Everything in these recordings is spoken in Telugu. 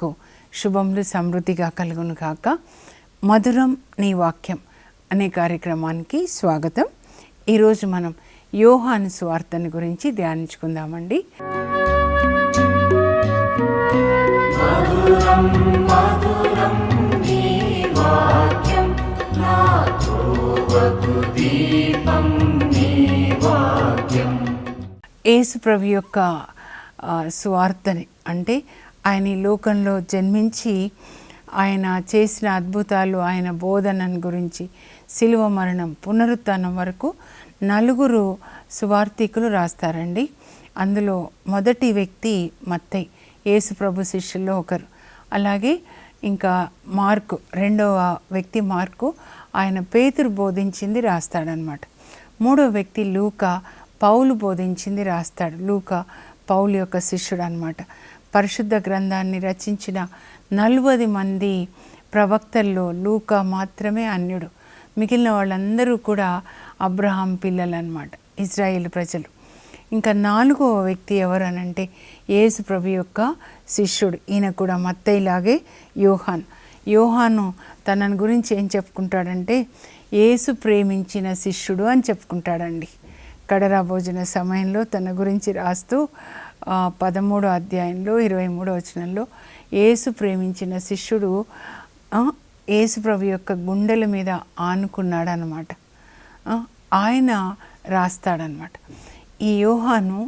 మీకు శుభములు సమృద్ధిగా కలుగును కాక మధురం నీ వాక్యం అనే కార్యక్రమానికి స్వాగతం. ఈరోజు మనం యోహాను స్వార్థని గురించి ధ్యానించుకుందామండి. యేసు ప్రభు యొక్క ఆ, సువార్తని అంటే ఆయన ఈ లోకంలో జన్మించి ఆయన చేసిన అద్భుతాలు ఆయన బోధనను గురించి శిలువ మరణం పునరుత్నం వరకు నలుగురు సువార్థికులు రాస్తారండి. అందులో మొదటి వ్యక్తి మత్తై యేసు ప్రభు శిష్యుల్లో ఒకరు. అలాగే ఇంకా మార్కు రెండవ వ్యక్తి మార్కు ఆయన పేతురు బోధించింది రాస్తాడనమాట. మూడో వ్యక్తి లూకా పౌలు బోధించింది రాస్తాడు. లూకా పౌలు యొక్క శిష్యుడు అనమాట పరిశుద్ధ గ్రంథాన్ని రచించిన నలువది మంది ప్రవక్తల్లో లూకా మాత్రమే అన్యుడు. మిగిలిన వాళ్ళందరూ కూడా అబ్రహాం పిల్లలు అనమాట ఇజ్రాయేల్ ప్రజలు. ఇంకా నాలుగో వ్యక్తి ఎవరనంటే యేసు ప్రభు యొక్క శిష్యుడు ఈయన కూడా మత్తయ్యలాగే యోహాన్. యోహాను తనని గురించి ఏం చెప్పుకుంటాడంటే యేసు ప్రేమించిన శిష్యుడు అని చెప్పుకుంటాడండి. కడరా భోజన సమయంలో తన గురించి రాస్తూ పదమూడో అధ్యాయంలో ఇరవై మూడో వచనంలో యేసు ప్రేమించిన శిష్యుడు ఆ, యేసు ప్రభు యొక్క గుండెల మీద ఆనుకున్నాడు అనమాట ఆయన రాస్తాడనమాట ఈ యోహాను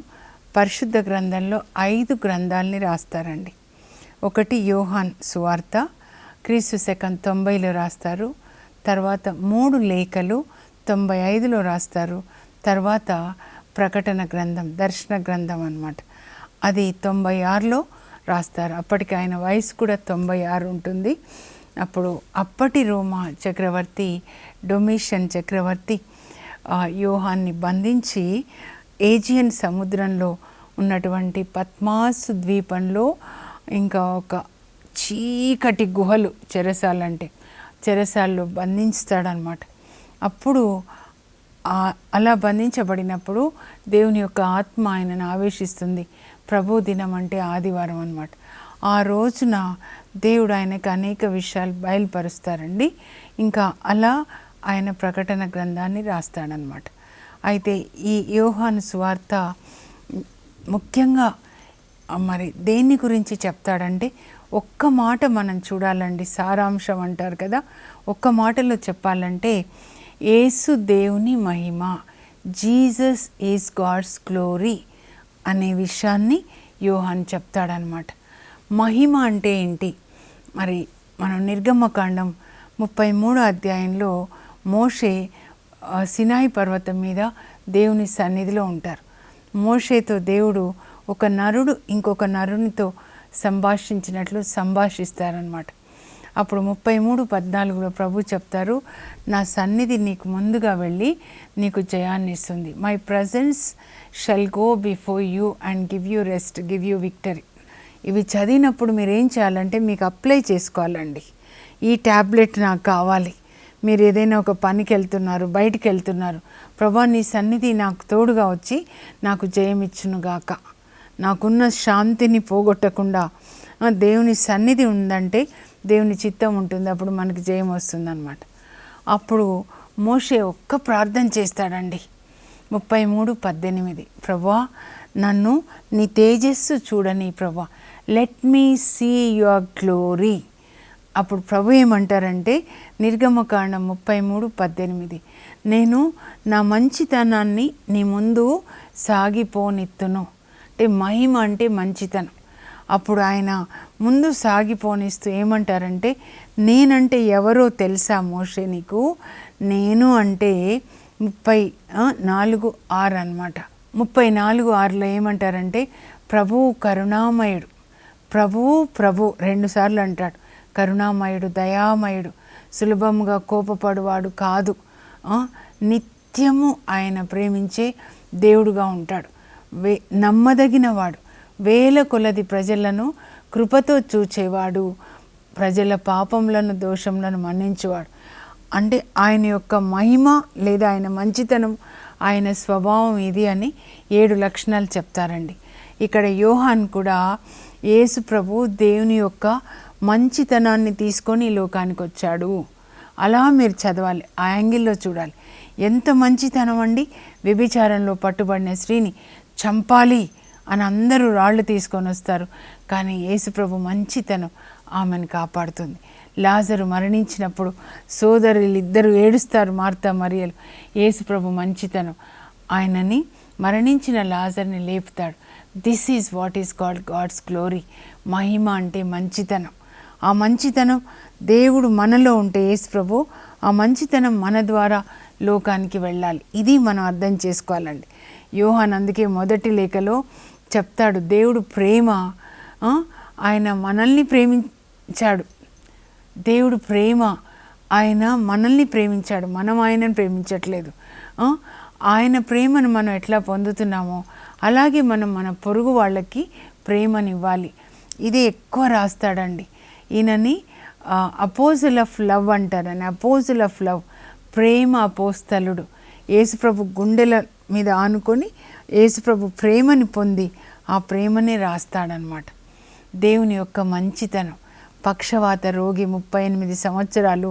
పరిశుద్ధ గ్రంథంలో ఐదు గ్రంథాలని రాస్తారండి. ఒకటి యోహాన్ సువార్త క్రీస్తు శకం తొంభైలో రాస్తారు తర్వాత మూడు లేఖలు తొంభై ఐదులో రాస్తారు తర్వాత ప్రకటన గ్రంథం దర్శన గ్రంథం అనమాట అది తొంభై ఆరులో రాస్తారు. అప్పటికి ఆయన వయసు కూడా తొంభై ఆరు ఉంటుంది. అప్పుడు అప్పటి రోమా చక్రవర్తి డొమిషన్ చక్రవర్తి ఆ, యోహాన్ని బంధించి ఏజియన్ సముద్రంలో ఉన్నటువంటి పద్మాసు ద్వీపంలో ఇంకా ఒక చీకటి గుహలు చెరసాలంటే చెరసాల్లో బంధించుతాడనమాట అప్పుడు అలా బంధించబడినప్పుడు దేవుని యొక్క ఆత్మ ఆయనను ఆవేశిస్తుంది. ప్రభు దినం అంటే ఆదివారం అనమాట ఆ రోజున దేవుడు ఆయనకు అనేక విషయాలు బయలుపరుస్తారండి. ఇంకా అలా ఆయన ప్రకటన గ్రంథాన్ని రాస్తాడనమాట అయితే ఈ యోహాను సువార్త ముఖ్యంగా మరి దేన్ని గురించి చెప్తాడంటే ఒక్క మాట మనం చూడాలండి సారాంశం అంటారు కదా ఒక్క మాటలో చెప్పాలంటే ఏసు దేవుని మహిమ జీసస్ ఈజ్ గాడ్స్ గ్లోరీ. అనే విషయాన్ని యోహాన్ చెప్తాడనమాట. మహిమ అంటే ఏంటి? మరి మనం నిర్గమకాండం ముప్పై మూడో అధ్యాయంలో మోషే సినాయి పర్వతం మీద దేవుని సన్నిధిలో ఉంటారు. మోషేతో దేవుడు ఒక నరుడు ఇంకొక నరునితో సంభాషించినట్లు సంభాషిస్తారనమాట. అప్పుడు ముప్పై మూడు పద్నాలుగులో ప్రభు చెప్తారు నా సన్నిధి నీకు ముందుగా వెళ్ళి నీకు జయాన్ని ఇస్తుంది my presence shall go before you and give you rest give you victory ఇవి చదివినప్పుడు మీరు ఏం చేయాలంటే మీకు అప్లై చేసుకోవాలండి. ఈ ట్యాబ్లెట్ నాకు కావాలి. మీరు ఏదైనా ఒక పనికి వెళ్తున్నారు బయటికి వెళ్తున్నారు ప్రభా నీ సన్నిధి నాకు తోడుగా వచ్చి నాకు జయమిచ్చునుగాక నాకున్న శాంతిని పోగొట్టకుండా దేవుని సన్నిధి ఉందంటే దేవుని చిత్తం ఉంటుంది అప్పుడు మనకి జయం వస్తుందన్నమాట. అప్పుడు మోషే ఒక్క ప్రార్థన చేస్తాడండి. ముప్పై మూడు పద్దెనిమిది. ప్రభా నన్ను నీ తేజస్సు చూడని ప్రభా let me see your glory అప్పుడు ప్రభు ఏమంటారంటే నిర్గమకాండం ముప్పై మూడు పద్దెనిమిది. నేను నా మంచితనాన్ని నీ ముందు సాగిపోనిత్తును. అంటే మహిమ అంటే మంచితనం. అప్పుడు ఆయన ముందు సాగిపోనిస్తూ ఏమంటారంటే నేనంటే ఎవరో తెలుసా మోషే నీకు? నేను అంటే ముప్పై నాలుగు ఆరు అన్నమాట. ముప్పై నాలుగు ఆరులో ఏమంటారంటే ప్రభువు కరుణామయుడు. ప్రభువు ప్రభు రెండుసార్లు అంటాడు. కరుణామయుడు దయామయుడు. సులభముగా కోపపడువాడు కాదు. నిత్యము ఆయన ప్రేమించే దేవుడుగా ఉంటాడు. వే నమ్మదగినవాడు. వేల కొలది ప్రజలను కృపతో చూచేవాడు. ప్రజల పాపములను దోషములను మన్నించేవాడు. అంటే ఆయన యొక్క మహిమ లేదా ఆయన మంచితనం ఆయన స్వభావం ఇది అని ఏడు లక్షణాలు చెప్తారండి. ఇక్కడ యోహాన్ కూడా యేసు ప్రభు దేవుని యొక్క మంచితనాన్ని తీసుకొని ఈ లోకానికి వచ్చాడు. అలా మీరు చదవాలి ఆ యాంగిల్లో చూడాలి. ఎంత మంచితనం అండి? వ్యభిచారంలో పట్టుబడిన స్త్రీని చంపాలి. అని అందరూ రాళ్ళు తీసుకొని వస్తారు. కానీ యేసుప్రభు మంచితనం ఆమెను కాపాడుతుంది. లాజరు మరణించినప్పుడు సోదరులు ఇద్దరు ఏడుస్తారు మార్తా మరియలు. యేసుప్రభు మంచితనం. ఆయనని మరణించిన లాజర్ని లేపుతాడు. This is what is God God's glory. మహిమ అంటే మంచితనం. ఆ మంచితనం దేవుడు మనలో ఉంటే యేసు ప్రభు ఆ మంచితనం మన ద్వారా లోకానికి వెళ్ళాలి. ఇది మనం అర్థం చేసుకోవాలండి. యోహాన్ అందుకే మొదటి లేఖలో చెప్తాడు. దేవుడు ప్రేమ ఆయన మనల్ని ప్రేమించాడు. దేవుడు ప్రేమ ఆయన మనల్ని ప్రేమించాడు. మనం ఆయనను ప్రేమించట్లేదు. ఆయన ప్రేమను మనం ఎట్లా పొందుతున్నామో అలాగే మనం మన పొరుగు వాళ్ళకి ప్రేమనివ్వాలి. ఇది ఎక్కువ రాస్తాడండి. ఈయనని అపోజల్ ఆఫ్ లవ్ అంటారని అపోజల్ ఆఫ్ లవ్ ప్రేమ అపోస్తలుడు. యేసుప్రభు గుండెల మీద ఆనుకొని యేసుప్రభు ప్రేమని పొంది ఆ ప్రేమనే రాస్తాడనమాట. దేవుని యొక్క మంచితనం. పక్షవాత రోగి ముప్పై ఎనిమిది సంవత్సరాలు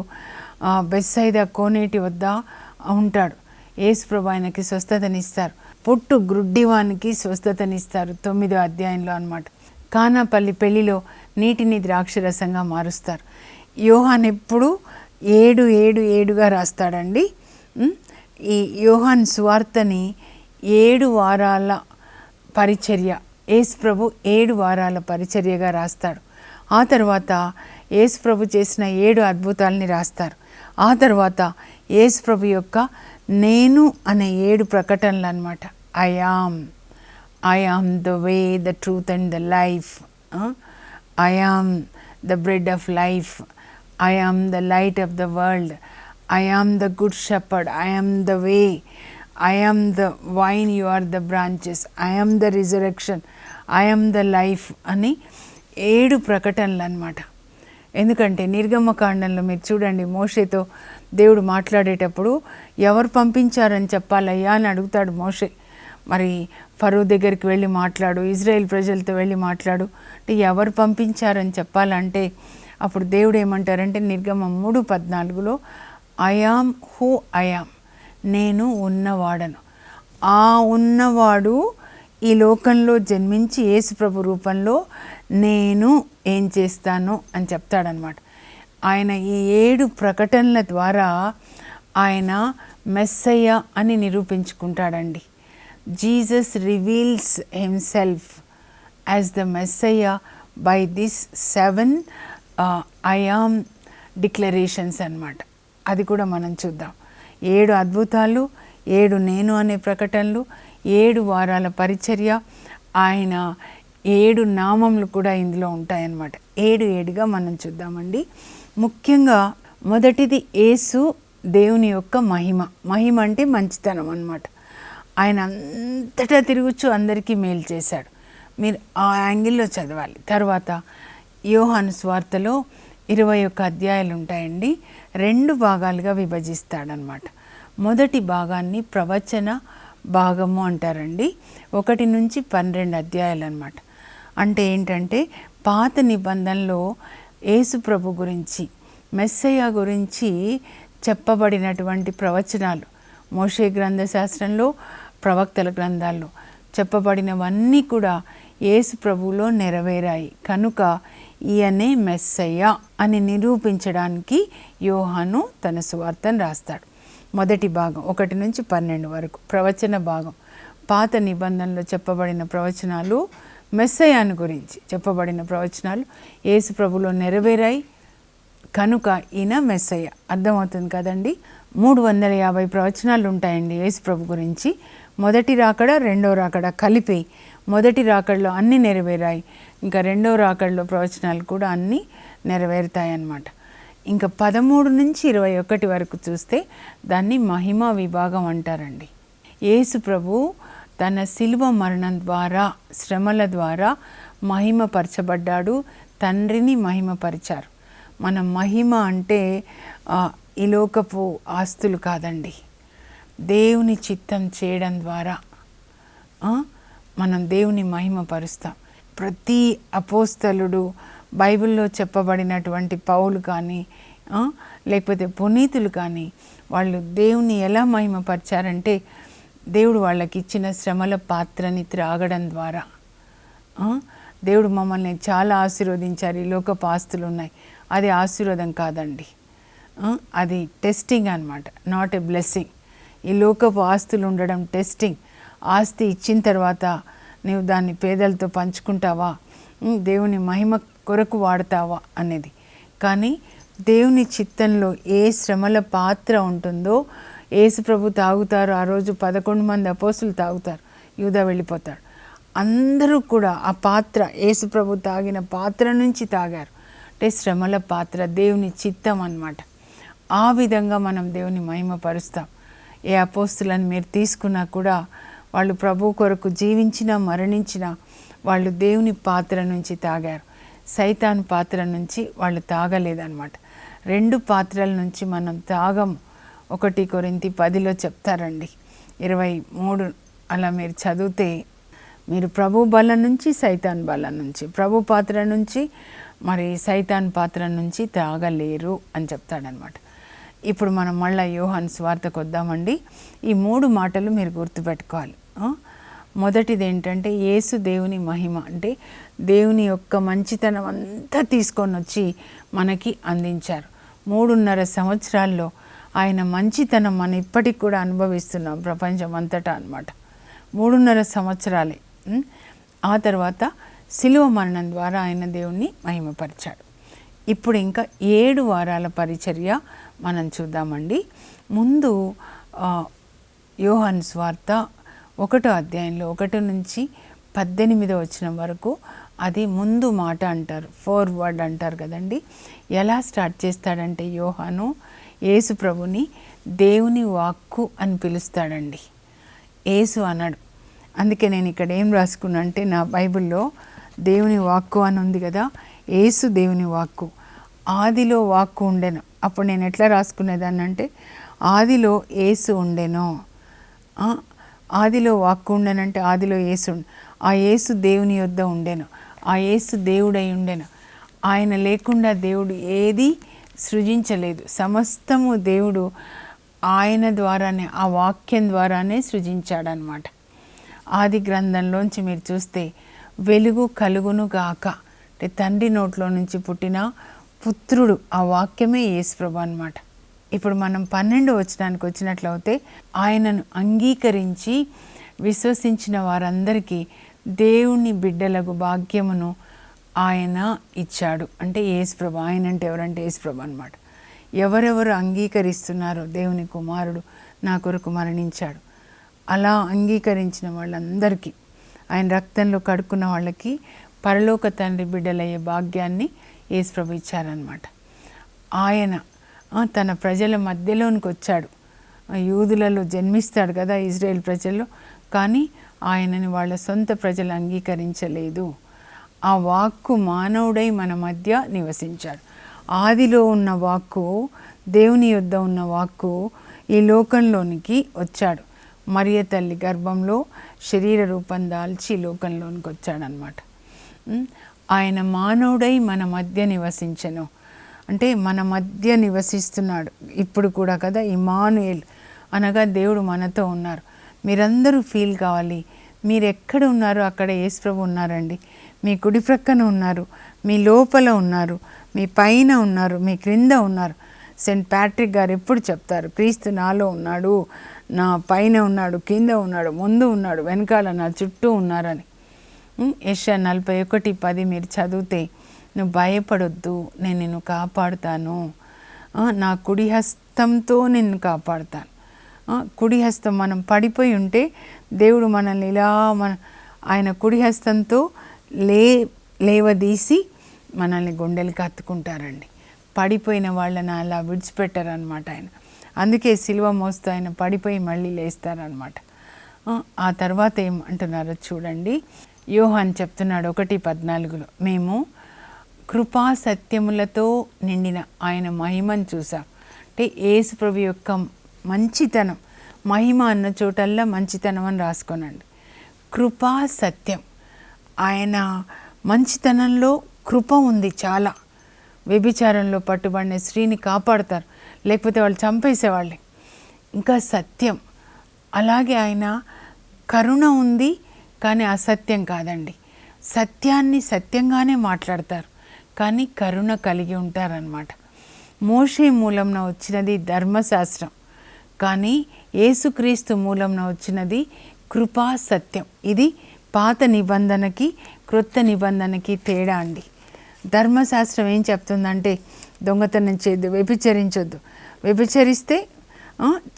బెస్సైద కోనేటి వద్ద ఉంటాడు. యేసుప్రభు ఆయనకి స్వస్థతనిస్తారు. పొట్టు గ్రుడ్డివానికి స్వస్థతనిస్తారు తొమ్మిదో అధ్యాయంలో అనమాట కానాపల్లి పెళ్ళిలో నీటిని ద్రాక్షరసంగా మారుస్తారు. యోహాన్ ఎప్పుడు? ఏడు ఏడు ఏడుగా రాస్తాడండి. ఈ యోహాన్ సువార్తని ఏడు వారాల పరిచర్య. యేసు ప్రభు ఏడు వారాల పరిచర్యగా రాస్తాడు. ఆ తర్వాత యేసు ప్రభు చేసిన ఏడు అద్భుతాలని రాస్తారు. ఆ తర్వాత యేసు ప్రభు యొక్క నేను అనే ఏడు ప్రకటనలు అనమాట I am I am the way the truth and the life. I am the bread of life. I am the light of the world. I am the good shepherd. I am the way. I am the vine you are the branches I am the resurrection I am the life అని ఏడు ప్రకటనలు అనమాట ఎందుకంటే నిర్గమకాండంలో మీరు చూడండి మోషేతో దేవుడు మాట్లాడేటప్పుడు ఎవరు పంపించారని చెప్పాలయ్యా అని అడుగుతాడు మోషే. మరి ఫరో దగ్గరికి వెళ్ళి మాట్లాడు ఇజ్రాయెల్ ప్రజలతో వెళ్ళి మాట్లాడు. అంటే ఎవరు పంపించారని చెప్పాలంటే అప్పుడు దేవుడు ఏమంటారంటే నిర్గమం మూడు పద్నాలుగులో ఐఆమ్ హూ ఐఆమ్ నేను ఉన్నవాడను. ఆ ఉన్నవాడు ఈ లోకంలో జన్మించి యేసుప్రభు రూపంలో నేను ఏం చేస్తాను అని చెప్తాడనమాట. ఆయన ఈ ఏడు ప్రకటనల ద్వారా ఆయన మెస్సయ్య అని నిరూపించుకుంటాడండి. Jesus reveals himself as the Messiah by this seven I am declarations అన్నమాట. అది కూడా మనం చూద్దాం. ఏడు అద్భుతాలు ఏడు నేను అనే ప్రకటనలు ఏడు వారాల పరిచర్య ఆయన ఏడు నామములు కూడా ఇందులో ఉంటాయన్నమాట. ఏడు ఏడుగా మనం చూద్దామండి. ముఖ్యంగా మొదటిది యేసు దేవుని యొక్క మహిమ. మహిమ అంటే మంచితనం అన్నమాట. ఆయన అంతటా తిరుగుచు అందరికీ మేలు చేశాడు. మీరు ఆ యాంగిల్లో చదవాలి. తర్వాత యోహాను స్వార్తలో ఇరవై ఒక్క అధ్యాయాలు ఉంటాయండి. రెండు భాగాలుగా విభజిస్తాడనమాట. మొదటి భాగాన్ని ప్రవచన భాగము అంటారండి. ఒకటి నుంచి పన్నెండు అధ్యాయాలు అనమాట అంటే ఏంటంటే పాత నిబంధనలో యేసు ప్రభు గురించి మెస్సయ్య గురించి చెప్పబడినటువంటి ప్రవచనాలు మోషే గ్రంథశాస్త్రంలో ప్రవక్తల గ్రంథాల్లో చెప్పబడినవన్నీ కూడా యేసు ప్రభువులో నెరవేరాయి. కనుక ఈయనే మెస్సయ్య అని నిరూపించడానికి యోహాను తన సువార్తను రాస్తాడు. మొదటి భాగం ఒకటి నుంచి పన్నెండు వరకు ప్రవచన భాగం. పాత నిబంధనలో చెప్పబడిన ప్రవచనాలు మెస్సయాను గురించి చెప్పబడిన ప్రవచనాలు యేసు ప్రభులో నెరవేరాయి. కనుక ఈయన మెస్సయ్య. అర్థమవుతుంది కదండి? మూడు వందల యాభై ప్రవచనాలు ఉంటాయండి యేసు ప్రభు గురించి. మొదటి రాకడ రెండో రాకడ కలిపి మొదటి రాకడలో అన్నీ నెరవేరాయి. ఇంకా రెండో రాకడలో ప్రవచనాలు కూడా అన్నీ నెరవేరుతాయి అన్నమాట ఇంకా పదమూడు నుంచి ఇరవై ఒకటి వరకు చూస్తే దాన్ని మహిమ విభాగం అంటారండి. యేసు ప్రభు తన శిలువ మరణం ద్వారా శ్రమల ద్వారా మహిమపరచబడ్డాడు తండ్రిని మహిమపరిచారు. మన మహిమ అంటే ఈ లోకపు ఆస్తులు కాదండి. దేవుని చిత్తం చేయడం ద్వారా మనం దేవుని మహిమపరుస్తాం. ప్రతి అపోస్తలుడు బైబిల్లో చెప్పబడినటువంటి పౌలు కానీ లేకపోతే పునీతులు కానీ వాళ్ళు దేవుని ఎలా మహిమపరిచారంటే దేవుడు వాళ్ళకి ఇచ్చిన శ్రమల పాత్రని త్రాగడం ద్వారా. దేవుడు మమ్మల్ని చాలా ఆశీర్వదించారు. ఈ లోకపు ఆస్తులు ఉన్నాయి అది ఆశీర్వాదం కాదండి. అది టెస్టింగ్ అన్నమాట. Not a blessing. ఈ లోకపు ఆస్తులు ఉండడం టెస్టింగ్. ఆస్తి ఇచ్చిన తర్వాత నీవు దాన్ని పేదలతో పంచుకుంటావా? దేవుని మహిమ కొరకు వాడతావా? అనేది. కానీ దేవుని చిత్తంలో ఏ శ్రమల పాత్ర ఉంటుందో ఏసుప్రభు తాగుతారు. ఆ రోజు పదకొండు మంది అపోసులు తాగుతారు. యూదా వెళ్ళిపోతాడు. అందరూ కూడా ఆ పాత్ర ఏసుప్రభు తాగిన పాత్ర నుంచి తాగారు. అంటే శ్రమల పాత్ర దేవుని చిత్తం అన్నమాట. ఆ విధంగా మనం దేవుని మహిమపరుస్తాం. ఏ అపోస్తులను మీరు తీసుకున్నా కూడా వాళ్ళు ప్రభు కొరకు జీవించిన మరణించిన వాళ్ళు దేవుని పాత్ర నుంచి తాగారు. సైతాన్ పాత్ర నుంచి వాళ్ళు తాగలేదన్నమాట. రెండు పాత్రల నుంచి మనం తాగం ఒకటి కొరింతి పదిలో చెప్తారండి. ఇరవై మూడు అలా మీరు చదివితే మీరు ప్రభు బలం నుంచి సైతాన్ బలం నుంచి ప్రభు పాత్ర నుంచి మరి సైతాన్ పాత్ర నుంచి తాగలేరు అని చెప్తాడనమాట ఇప్పుడు మనం మళ్ళీ యోహాన్ స్వార్థకు వద్దామండి ఈ మూడు మాటలు మీరు గుర్తుపెట్టుకోవాలి. మొదటిది ఏంటంటే యేసు దేవుని మహిమ. అంటే దేవుని యొక్క మంచితనం అంతా తీసుకొని వచ్చి మనకి అందించారు. మూడున్నర సంవత్సరాల్లో ఆయన మంచితనం మనం ఇప్పటికి కూడా అనుభవిస్తున్నాం ప్రపంచం అంతటా అనమాట మూడున్నర సంవత్సరాలే. ఆ తర్వాత శిలువ మరణం ద్వారా ఆయన దేవుణ్ణి మహిమపరిచాడు. ఇప్పుడు ఇంకా ఏడు వారాల పరిచర్య మనం చూద్దామండి. ముందు యోహన్ యోహాన్ స్వార్త ఒకటో అధ్యాయంలో ఒకటి నుంచి పద్దెనిమిదో వచ్చిన వరకు అది ముందు మాట అంటారు. ఫోర్వర్డ్ అంటారు కదండి. ఎలా స్టార్ట్ చేస్తాడంటే యోహాను యేసు ప్రభుని దేవుని వాక్కు అని పిలుస్తాడండి. యేసు అన్నాడు. అందుకే నేను ఇక్కడ ఏం రాసుకున్నా అంటే నా బైబిల్లో దేవుని వాక్కు అని ఉంది కదా యేసు దేవుని వాక్కు. ఆదిలో వాక్కు ఉండెను. అప్పుడు నేను ఎట్లా రాసుకునేదాన్ని అంటే ఆదిలో ఏసు ఉండెను. ఆదిలో వాక్కుండనంటే ఆదిలో యేసు ఆ యేసు దేవుని యొద్ద ఉండెను. ఆ యేసు దేవుడై ఉండెను. ఆయన లేకుండా దేవుడు ఏది సృజించలేదు. సమస్తము దేవుడు ఆయన ద్వారానే ఆ వాక్యం ద్వారానే సృజించాడనమాట. ఆది గ్రంథంలోంచి మీరు చూస్తే వెలుగు కలుగును గాక. అంటే తండ్రి నోట్లో నుంచి పుట్టిన పుత్రుడు. ఆ వాక్యమే యేసుప్రభు అనమాట ఇప్పుడు మనం పన్నెండు వచనానికి వచ్చినట్లయితే ఆయనను అంగీకరించి విశ్వసించిన వారందరికీ దేవుని బిడ్డలకు భాగ్యమును ఆయన ఇచ్చాడు. అంటే యేసుప్రభ ఆయన అంటే ఎవరంటే యేసుప్రభు అనమాట ఎవరెవరు అంగీకరిస్తున్నారో దేవుని కుమారుడు నా కొరకు మరణించాడు. అలా అంగీకరించిన వాళ్ళందరికీ ఆయన రక్తంలో కడుక్కున్న వాళ్ళకి పరలోక తండ్రి బిడ్డలయ్యే భాగ్యాన్ని యేసుప్రభు ఇచ్చారనమాట ఆయన తన ప్రజల మధ్యలోనికి వచ్చాడు. యూదులలో జన్మిస్తాడు కదా ఇజ్రాయెల్ ప్రజలు. కానీ ఆయనని వాళ్ళ సొంత ప్రజలు అంగీకరించలేదు. ఆ వాక్కు మానవుడై మన మధ్య నివసించాడు. ఆదిలో ఉన్న వాక్కు దేవుని యొద్ద ఉన్న వాక్కు ఈ లోకంలోనికి వచ్చాడు. మరియ తల్లి గర్భంలో శరీర రూపం దాల్చి లోకంలోనికి వచ్చాడనమాట ఆయన మానవుడై మన మధ్య నివసించను. అంటే మన మధ్య నివసిస్తున్నాడు. ఇప్పుడు కూడా కదా ఇమానుయేల్. అనగా దేవుడు మనతో ఉన్నారు. మీరందరూ ఫీల్ కావాలి. మీరు ఎక్కడ ఉన్నారో అక్కడ యేసుప్రభు ఉన్నారండి. మీ కుడి ప్రక్కన ఉన్నారు. మీ లోపల ఉన్నారు. మీ పైన ఉన్నారు. మీ క్రింద ఉన్నారు. సెయింట్ ప్యాట్రిక్ గారు ఎప్పుడు చెప్తారు క్రీస్తు నాలో ఉన్నాడు నా పైన ఉన్నాడు కింద ఉన్నాడు ముందు ఉన్నాడు వెనకాల నా చుట్టూ ఉన్నారని. యశ నలభై ఒకటి పది మీరు చదివితే నువ్వు భయపడొద్దు నేను నిన్ను కాపాడుతాను. నా కుడి హస్తంతో నిన్ను కాపాడుతాను. కుడి హస్తం మనం పడిపోయి ఉంటే దేవుడు మనల్ని ఇలా మన ఆయన కుడి హస్తంతో లే లేవదీసి మనల్ని గుండెలకి కత్తుకుంటారండి. పడిపోయిన వాళ్ళని అలా విడిచిపెట్టారనమాట ఆయన. అందుకే సిలువ మోస్తూ ఆయన పడిపోయి మళ్ళీ లేస్తారనమాట ఆ, తర్వాత ఏం చూడండి. యోహాన్ చెప్తున్నాడు ఒకటి పద్నాలుగులో. మేము కృపా సత్యములతో నిండిన ఆయన మహిమను చూసాం. అంటే యేసు ప్రభు యొక్క మంచితనం మహిమ అన్న చోటల్లా మంచితనం అని రాసుకోనండి. కృపా సత్యం. ఆయన మంచితనంలో కృప ఉంది చాలా. వ్యభిచారంలో పట్టుబడిన స్త్రీని కాపాడతారు. లేకపోతే వాళ్ళు చంపేసేవాళ్ళే. ఇంకా సత్యం. అలాగే ఆయన కరుణ ఉంది కానీ అసత్యం కాదండి. సత్యాన్ని సత్యంగానే మాట్లాడతారు. కానీ కరుణ కలిగి ఉంటారనమాట మోషే మూలంన వచ్చినది ధర్మశాస్త్రం. కానీ యేసుక్రీస్తు మూలంన వచ్చినది కృపా సత్యం. ఇది పాత నిబంధనకి క్రొత్త నిబంధనకి తేడా అండి. ధర్మశాస్త్రం ఏం చెప్తుందంటే దొంగతనం చేయొద్దు వ్యభిచరించొద్దు. వ్యభిచరిస్తే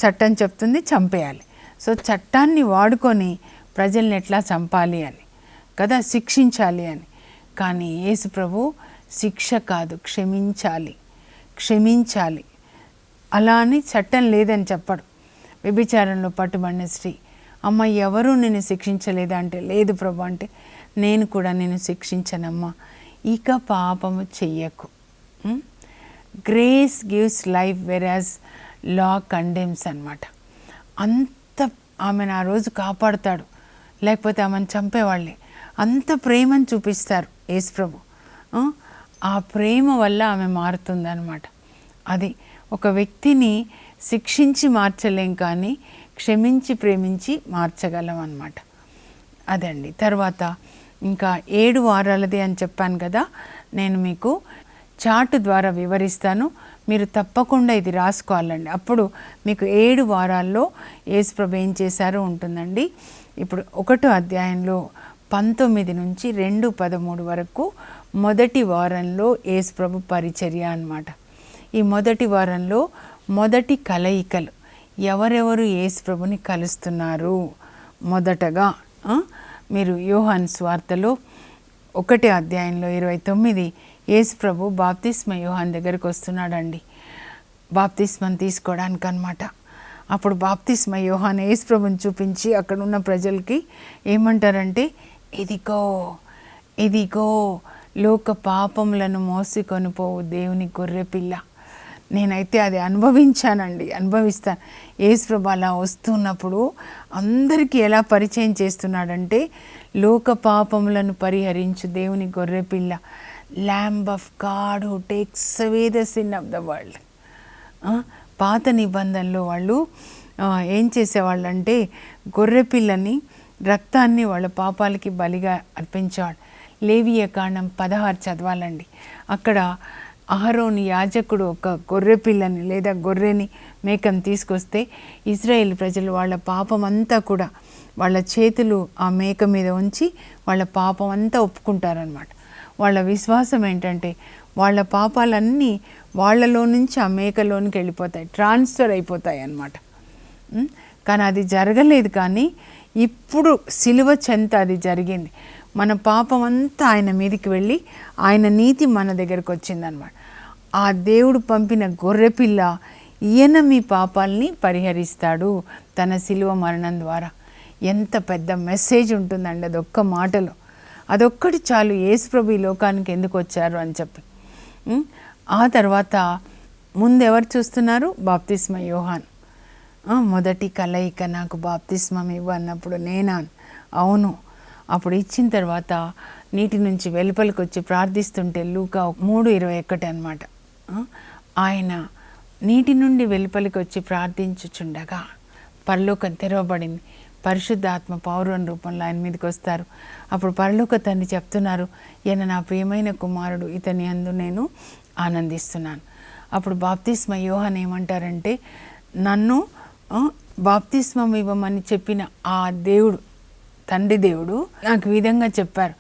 చట్టం చెప్తుంది చంపేయాలి. సో చట్టాన్ని వాడుకొని ప్రజల్ని ఎట్లా చంపాలి అని కదా శిక్షించాలి అని. కానీ యేసు ప్రభు శిక్ష కాదు క్షమించాలి క్షమించాలి. అలా అని చట్టం లేదని చెప్పడు. వ్యభిచారంలో పట్టుబడిన స్త్రీ అమ్మ ఎవరు నేను శిక్షించలేదా? అంటే లేదు ప్రభు అంటే నేను కూడా నేను శిక్షించనమ్మా. ఇక పాపము చెయ్యకు. గ్రేస్ గివ్స్ లైఫ్ వెరాజ్ లా కండెమ్స్ అనమాట అంత ఆమెను ఆ రోజు కాపాడుతాడు. లేకపోతే ఆమెను చంపేవాళ్ళే. అంత ప్రేమను చూపిస్తారు యేసు ప్రభు. ఆ, ప్రేమ వల్ల ఆమె మారుతుందన్నమాట. అది ఒక వ్యక్తిని శిక్షించి మార్చలేం కానీ క్షమించి ప్రేమించి మార్చగలం అన్నమాట అదండి. తర్వాత ఇంకా ఏడు వారాలది అని చెప్పాను కదా నేను మీకు చాటు ద్వారా వివరిస్తాను. మీరు తప్పకుండా ఇది రాసుకోవాలండి. అప్పుడు మీకు ఏడు వారాల్లో యేసుప్రభు ఏం చేశారో ఉంటుందండి. ఇప్పుడు ఒకటో అధ్యాయంలో పంతొమ్మిది నుంచి రెండు పదమూడు వరకు మొదటి వారంలో యేసుప్రభు పరిచర్య అనమాట ఈ మొదటి వారంలో మొదటి కలయికలు. ఎవరెవరు యేసుప్రభుని కలుస్తున్నారు? మొదటగా మీరు యోహాన్ స్వార్తలో ఒకటి అధ్యాయంలో ఇరవై తొమ్మిది యేసుప్రభు బాప్తిస్మ యోహాన్ దగ్గరికి వస్తున్నాడండి. బాప్తిస్మని తీసుకోవడానికి అనమాట అప్పుడు బాప్తిస్మ యోహాన్ యేసుప్రభుని చూపించి అక్కడ ఉన్న ప్రజలకి ఏమంటారంటే ఇదిగో ఇదిగో లోక పాపములను మోసుకొని పోవు దేవుని గొర్రెపిల్ల. నేనైతే అది అనుభవించానండి అనుభవిస్తాను. ఏసుప్రభు అలా వస్తున్నప్పుడు అందరికీ ఎలా పరిచయం చేస్తున్నాడంటే లోక పాపములను పరిహరించు దేవుని గొర్రెపిల్ల. Lamb of God who takes away the sin of the world పాత నిబంధనలో వాళ్ళు ఏం చేసేవాళ్ళు అంటే గొర్రెపిల్లని రక్తాన్ని వాళ్ళ పాపాలకి బలిగా అర్పించేవాడు లేవియ కాండం పదహారు చదవాలండి. అక్కడ అహరోని యాజకుడు ఒక గొర్రె పిల్లని లేదా గొర్రెని మేకను తీసుకొస్తే ఇజ్రాయేల్ ప్రజలు వాళ్ళ పాపం అంతా కూడా వాళ్ళ చేతులు ఆ మేక మీద ఉంచి వాళ్ళ పాపం అంతా ఒప్పుకుంటారనమాట వాళ్ళ విశ్వాసం ఏంటంటే వాళ్ళ పాపాలన్నీ వాళ్ళలో నుంచి ఆ మేకలోనికి వెళ్ళిపోతాయి ట్రాన్స్ఫర్ అయిపోతాయి అన్నమాట. కానీ అది జరగలేదు కానీ ఇప్పుడు సిలువ చెంత అది జరిగింది. మన పాపం అంతా ఆయన మీదకి వెళ్ళి ఆయన నీతి మన దగ్గరకు వచ్చిందనమాట ఆ దేవుడు పంపిన గొర్రెపిల్ల ఈయన మీ పాపాలని పరిహరిస్తాడు తన శిలువ మరణం ద్వారా. ఎంత పెద్ద మెసేజ్ ఉంటుందండి అది ఒక్క మాటలో. అదొక్కటి చాలు యేసుప్రభు ఈ లోకానికి ఎందుకు వచ్చారు అని చెప్పి. ఆ తర్వాత ముందెవరు చూస్తున్నారు? బాప్తిస్మ యోహాన్. మొదటి కలయిక నాకు బాప్తిస్మం ఇవ్వు అన్నప్పుడు నేనా అవును అప్పుడు ఇచ్చిన తర్వాత నీటి నుంచి వెలుపలికి వచ్చి ప్రార్థిస్తుంటే లూకా మూడు ఇరవై ఒకటి అనమాట ఆయన నీటి నుండి వెలుపలికి వచ్చి ప్రార్థించుచుండగా పరలోకం తెరవబడింది. పరిశుద్ధాత్మ పౌరుని రూపంలో ఆయన మీదకి వస్తారు. అప్పుడు పరలోక తండ్రి చెప్తున్నారు ఈయన నా ప్రియమైన కుమారుడు ఇతని అందు నేను ఆనందిస్తున్నాను. అప్పుడు బాప్తిస్మ యోహన్ ఏమంటారంటే నన్ను బాప్తిస్మం ఇవ్వమని చెప్పిన ఆ దేవుడు తండ్రి దేవుడు నాకు విధంగా చెప్పారు.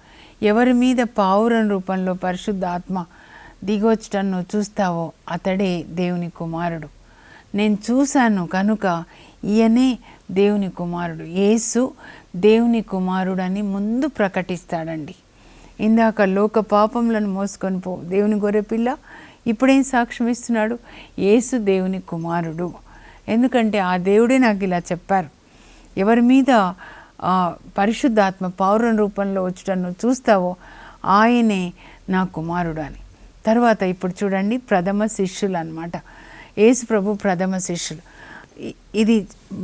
ఎవరి మీద పావురం రూపంలో పరిశుద్ధాత్మ దిగొచ్చటను చూస్తావో అతడే దేవుని కుమారుడు. నేను చూశాను కనుక ఈయనే దేవుని కుమారుడు. యేసు దేవుని కుమారుడని ముందు ప్రకటిస్తాడండి. ఇందాక లోక పాపములను మోసుకొని పో దేవుని గొర్రెపిల్ల ఇప్పుడేం సాక్ష్యం ఇస్తున్నాడు? యేసు దేవుని కుమారుడు. ఎందుకంటే ఆ దేవుడే నాకు ఇలా చెప్పారు. ఎవరి మీద పరిశుద్ధాత్మ పౌరుని రూపంలో వచ్చటను చూస్తావో ఆయనే నా కుమారుడు అని తర్వాత ఇప్పుడు చూడండి ప్రథమ శిష్యులు అనమాట యేసు ప్రభు ప్రథమ శిష్యులు. ఇది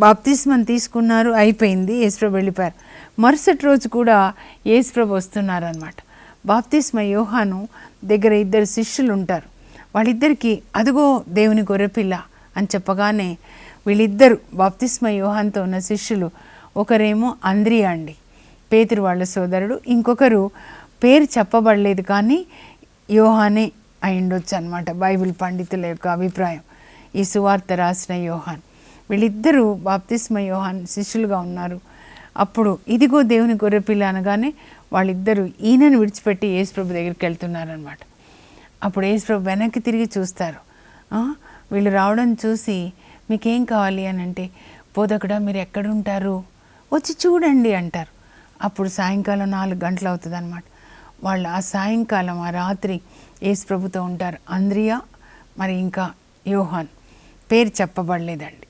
బాప్తిస్మని తీసుకున్నారు అయిపోయింది యేసుప్రభు వెళ్ళిపోయారు. మరుసటి రోజు కూడా యేసుప్రభు వస్తున్నారనమాట బాప్తిస్మ యోహాను దగ్గర ఇద్దరు శిష్యులు ఉంటారు. వాళ్ళిద్దరికి అదిగో దేవుని గొర్రెపిల్ల అని చెప్పగానే వీళ్ళిద్దరు బాప్తిస్మ యోహాన్తో ఉన్న శిష్యులు ఒకరేమో అంద్రియా అండి. పేతురు వాళ్ళ సోదరుడు. ఇంకొకరు పేరు చెప్పబడలేదు కానీ యోహానే అయిండొచ్చు అనమాట బైబిల్ పండితుల యొక్క అభిప్రాయం. ఈ సువార్త రాసిన యోహాన్. వీళ్ళిద్దరూ బాప్తిస్మ యోహాన్ శిష్యులుగా ఉన్నారు. అప్పుడు ఇదిగో దేవుని గొర్రెపిల్ల అనగానే వాళ్ళిద్దరూ ఈయనను విడిచిపెట్టి యేసుప్రభు దగ్గరికి వెళ్తున్నారనమాట అప్పుడు యేసుప్రభు వెనక్కి తిరిగి చూస్తారు. వీళ్ళు రావడం చూసి మీకేం కావాలి అని అంటే పోదకుడా మీరు ఎక్కడుంటారు? వచ్చి చూడండి అంటారు. అప్పుడు సాయంకాలం నాలుగు గంటలు అవుతుంది అనమాట వాళ్ళు ఆ సాయంకాలం ఆ రాత్రి యేసు ప్రభుతో ఉంటారు. అంద్రియా మరి ఇంకా యోహాన్ పేరు చెప్పబడలేదండి.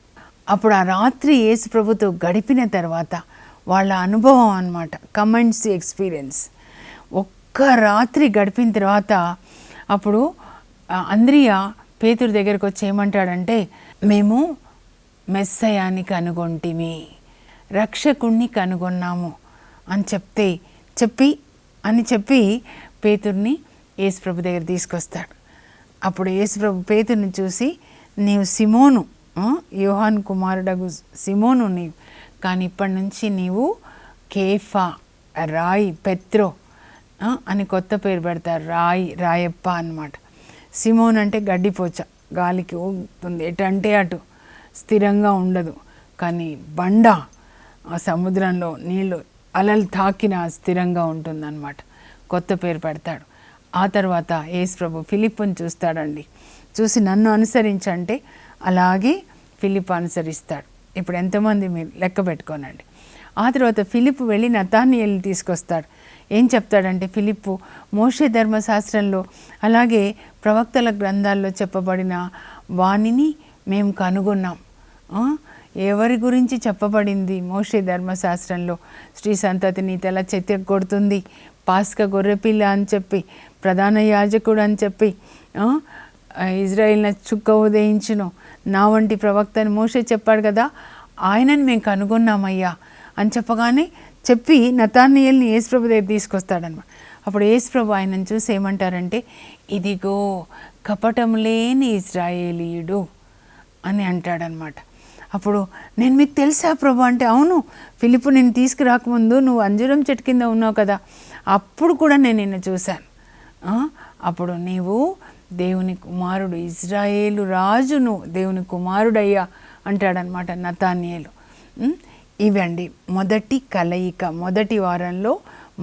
అప్పుడు ఆ రాత్రి యేసు ప్రభుతో గడిపిన తర్వాత వాళ్ళ అనుభవం అన్నమాట. Comments experience. ఒక్క రాత్రి గడిపిన తర్వాత అప్పుడు అంద్రియా పేతురు దగ్గరకు వచ్చి ఏమంటాడంటే మేము మెస్సయానికి అనుగొంటిమి రక్షకుణ్ణి కనుగొన్నాము అని చెప్తే చెప్పి అని చెప్పి పేతుర్ని యేసుప్రభు దగ్గర తీసుకొస్తాడు. అప్పుడు యేసుప్రభు పేతుర్ని చూసి నీవు సిమోను యోహాన్ కుమారుడగు సిమోను నీవు కానీ ఇప్పటి నుంచి నీవు కేఫా రాయి పెత్రో అని కొత్త పేరు పెడతారు రాయి రాయప్ప అన్నమాట. సిమోన్ అంటే గడ్డిపోచ గాలికి ఊగుతుంది ఎటు అంటే అటు స్థిరంగా ఉండదు కానీ బండ ఆ సముద్రంలో నీళ్ళు అలలు తాకిన స్థిరంగా ఉంటుందన్నమాట. కొత్త పేరు పెడతాడు. ఆ తర్వాత యేసు ప్రభు ఫిలిప్పుని చూస్తాడండి. చూసి నన్ను అనుసరించంటే అలాగే ఫిలిప్ అనుసరిస్తాడు. ఇప్పుడు ఎంతమంది మీరు లెక్క పెట్టుకోనండి. ఆ తర్వాత ఫిలిప్ వెళ్ళి నతానియల్ని తీసుకొస్తాడు. ఏం చెప్తాడంటే ఫిలిప్పు మోషే ధర్మశాస్త్రంలో అలాగే ప్రవక్తల గ్రంథాల్లో చెప్పబడిన వాణిని మేము కనుగొన్నాం. ఎవరి గురించి చెప్పబడింది మోషే ధర్మశాస్త్రంలో? స్త్రీ సంతతిని తెల చెత్త కొడుతుంది. పాస్క గొర్రెపిల్ల అని చెప్పి ప్రధాన యాజకుడు అని చెప్పి ఇజ్రాయిల్ని చుక్క ఉదయించును. నా వంటి ప్రవక్తని మోసే చెప్పాడు కదా? ఆయనని మేము కనుగొన్నామయ్యా అని చెప్పగానే చెప్పి నతానియల్ని యేసుప్రభు దగ్గర తీసుకొస్తాడనమాట అప్పుడు యేసుప్రభు ఆయనను చూసి ఏమంటారంటే ఇదిగో కపటం లేని ఇజ్రాయేలీయుడు అని అంటాడనమాట అప్పుడు నేను మీకు తెలుసా ప్రభు అంటే అవును ఫిలిపు నేను తీసుకురాకముందు నువ్వు అంజురం చెట్టు కింద ఉన్నావు కదా అప్పుడు కూడా నేను నిన్ను చూశాను. అప్పుడు నీవు దేవుని కుమారుడు ఇజ్రాయేలు రాజును దేవుని కుమారుడయ్యా అంటాడనమాట నతానియలు. ఇవండి మొదటి కలయిక మొదటి వారంలో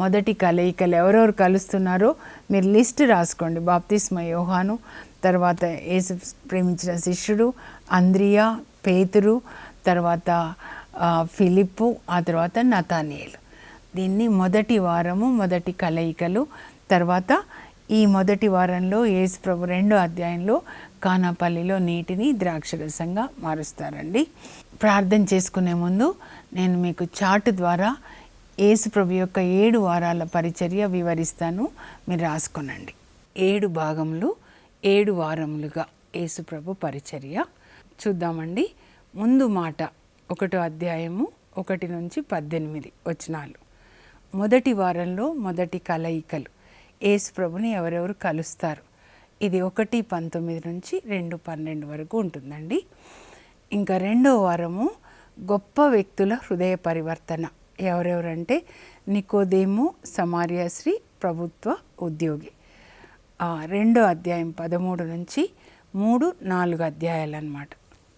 మొదటి కలయికలు ఎవరెవరు కలుస్తున్నారో మీరు లిస్ట్ రాసుకోండి. బాప్తిస్మ యోహాను తర్వాత యేసు ప్రేమించిన శిష్యుడు అంద్రియా పేతురు తర్వాత ఫిలిప్పు ఆ తర్వాత నతానియలు. దీన్ని మొదటి వారము మొదటి కలయికలు తర్వాత ఈ మొదటి వారంలో యేసు ప్రభు రెండో అధ్యాయంలో కానాపల్లిలో నీటిని ద్రాక్షరసంగా మారుస్తారండి. ప్రార్థన చేసుకునే ముందు నేను మీకు చాటు ద్వారా ఏసుప్రభు ప్రభు యొక్క ఏడు వారాల పరిచర్య వివరిస్తాను. మీరు రాసుకునండి. ఏడు భాగములు ఏడు వారములుగా ఏసుప్రభు ప్రభు పరిచర్య. చూద్దామండి. ముందు మాట ఒకటో అధ్యాయము ఒకటి నుంచి పద్దెనిమిది వచనాలు. మొదటి వారంలో మొదటి కలయికలు. ఏసు ప్రభుని ఎవరెవరు కలుస్తారు? ఇది ఒకటి పంతొమ్మిది నుంచి రెండు పన్నెండు వరకు ఉంటుందండి. ఇంకా రెండో వారము గొప్ప వ్యక్తుల హృదయ పరివర్తన. ఎవరెవరంటే నికోదేము సమార్యశ్రీ ప్రభుత్వ ఉద్యోగి. రెండో అధ్యాయం పదమూడు నుంచి మూడు నాలుగు అధ్యాయాలు అన్నమాట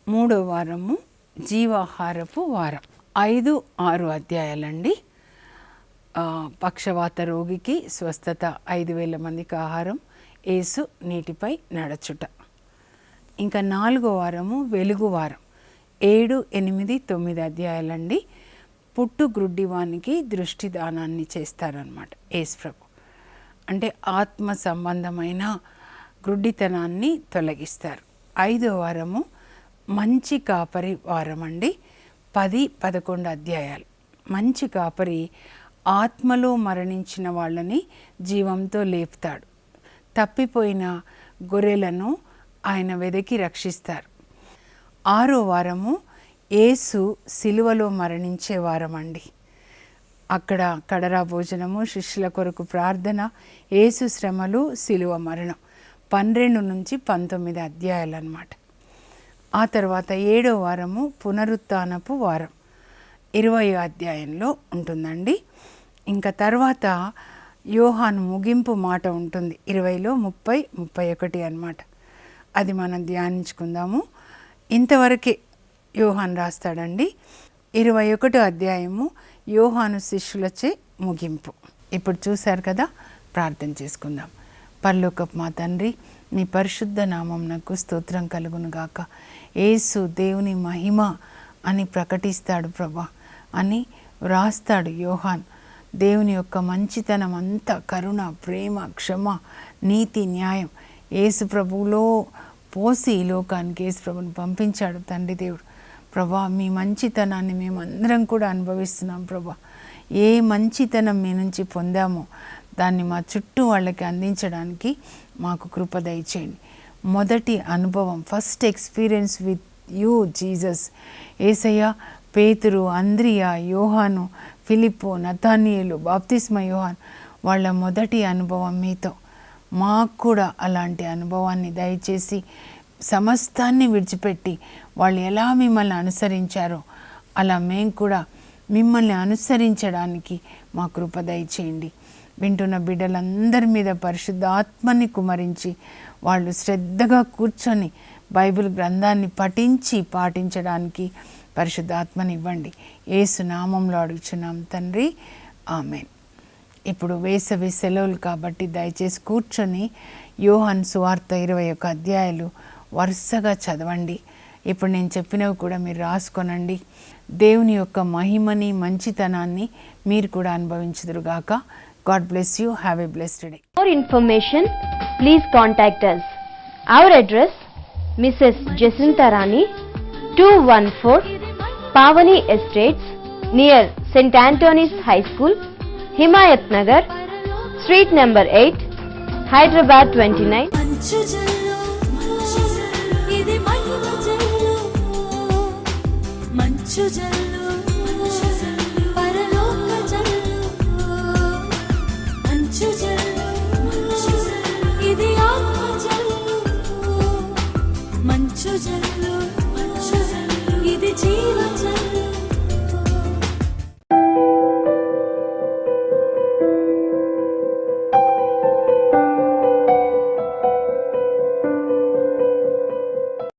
మూడో వారము జీవాహారపు వారం. ఐదు ఆరు అధ్యాయాలండి. పక్షవాత రోగికి స్వస్థత ఐదు వేల మందికి ఆహారం ఏసు నీటిపై నడచుట. ఇంకా నాలుగో వారము వెలుగు వారం. ఏడు ఎనిమిది తొమ్మిది అధ్యాయాలండి. పుట్టు గ్రుడ్డివానికి దృష్టి దానాన్ని చేస్తారనమాట యేసు ప్రభు. అంటే ఆత్మ సంబంధమైన గ్రుడ్డితనాన్ని తొలగిస్తారు. ఐదో వారము మంచి కాపరి వారం అండి పది పదకొండు అధ్యాయాలు. మంచి కాపరి ఆత్మలో మరణించిన వాళ్ళని జీవంతో లేపుతాడు. తప్పిపోయిన గొర్రెలను ఆయన వెదకి రక్షిస్తారు. ఆరో వారము ఏసు సిలువలో మరణించే వారం అండి అక్కడ కడరా భోజనము శిష్యుల కొరకు ప్రార్థన ఏసు శ్రమలు సిలువ మరణం. పన్నెండు నుంచి పంతొమ్మిది అధ్యాయాలు అన్నమాట ఆ తర్వాత ఏడో వారము పునరుత్నపు వారం. ఇరవై అధ్యాయంలో ఉంటుందండి. ఇంకా తర్వాత యోహాను ముగింపు మాట ఉంటుంది. ఇరవైలో ముప్పై ముప్పై ఒకటి అన్నమాట. అది మనం ధ్యానించుకుందాము. ఇంతవరకే యోహాన్ రాస్తాడండి. ఇరవై ఒకటో అధ్యాయము యోహాను శిష్యులచే ముగింపు. ఇప్పుడు చూశారు కదా ప్రార్థన చేసుకుందాం. పరలోకపు మా తండ్రి నీ పరిశుద్ధ నామం నాకు స్తోత్రం కలుగును గాక. ఏసు దేవుని మహిమ అని ప్రకటిస్తాడు ప్రభా అని వ్రాస్తాడు యోహాన్. దేవుని యొక్క మంచితనం అంతా కరుణ ప్రేమ క్షమ నీతి న్యాయం. యేసు ప్రభువులో పోసి ఈ లోకానికి యేసు ప్రభుని పంపించాడు తండ్రి దేవుడు. ప్రభా మీ మంచితనాన్ని మేమందరం కూడా అనుభవిస్తున్నాం ప్రభా. ఏ మంచితనం మీ నుంచి పొందామో దాన్ని మా చుట్టూ వాళ్ళకి అందించడానికి మాకు కృప దయచేయండి. మొదటి అనుభవం first experience with you Jesus Yesayya Pethuru Andriya Yohanu ఫిలిప్పు నతానియలు బాప్తిస్మ యోహాన్ వాళ్ళ మొదటి అనుభవం మీతో. మాకు కూడా అలాంటి అనుభవాన్ని దయచేసి సమస్తాన్ని విడిచిపెట్టి వాళ్ళు ఎలా మిమ్మల్ని అనుసరించారో అలా మేము కూడా మిమ్మల్ని అనుసరించడానికి మా కృప దయచేయండి. వింటున్న బిడ్డలందరి మీద పరిశుద్ధాత్మని కుమరించి వాళ్ళు శ్రద్ధగా కూర్చొని బైబిల్ గ్రంథాన్ని పఠించి పాటించడానికి పరిశుద్ధాత్మని ఇవ్వండి. ఏసు నామంలో అడుగుచున్నాం తండ్రి ఆమె ఇప్పుడు వేసవి సెలవులు కాబట్టి దయచేసి కూర్చొని యోహన్ సువార్త ఇరవై ఒక అధ్యాయాలు వరుసగా చదవండి. ఇప్పుడు నేను చెప్పినవి కూడా మీరు రాసుకొనండి. దేవుని యొక్క మహిమని మంచితనాన్ని మీరు కూడా అనుభవించుదురుగాక. God bless you have a blessed day For information, please contact us. Our address, Mrs. Jacinta Rani, 214 Pavani Estates, near St. Anthony's High School, Himayat Nagar, Street number 8, Hyderabad 29. మంచు జల్లు ఇది మహిమ జల్లు మంచు జల్లు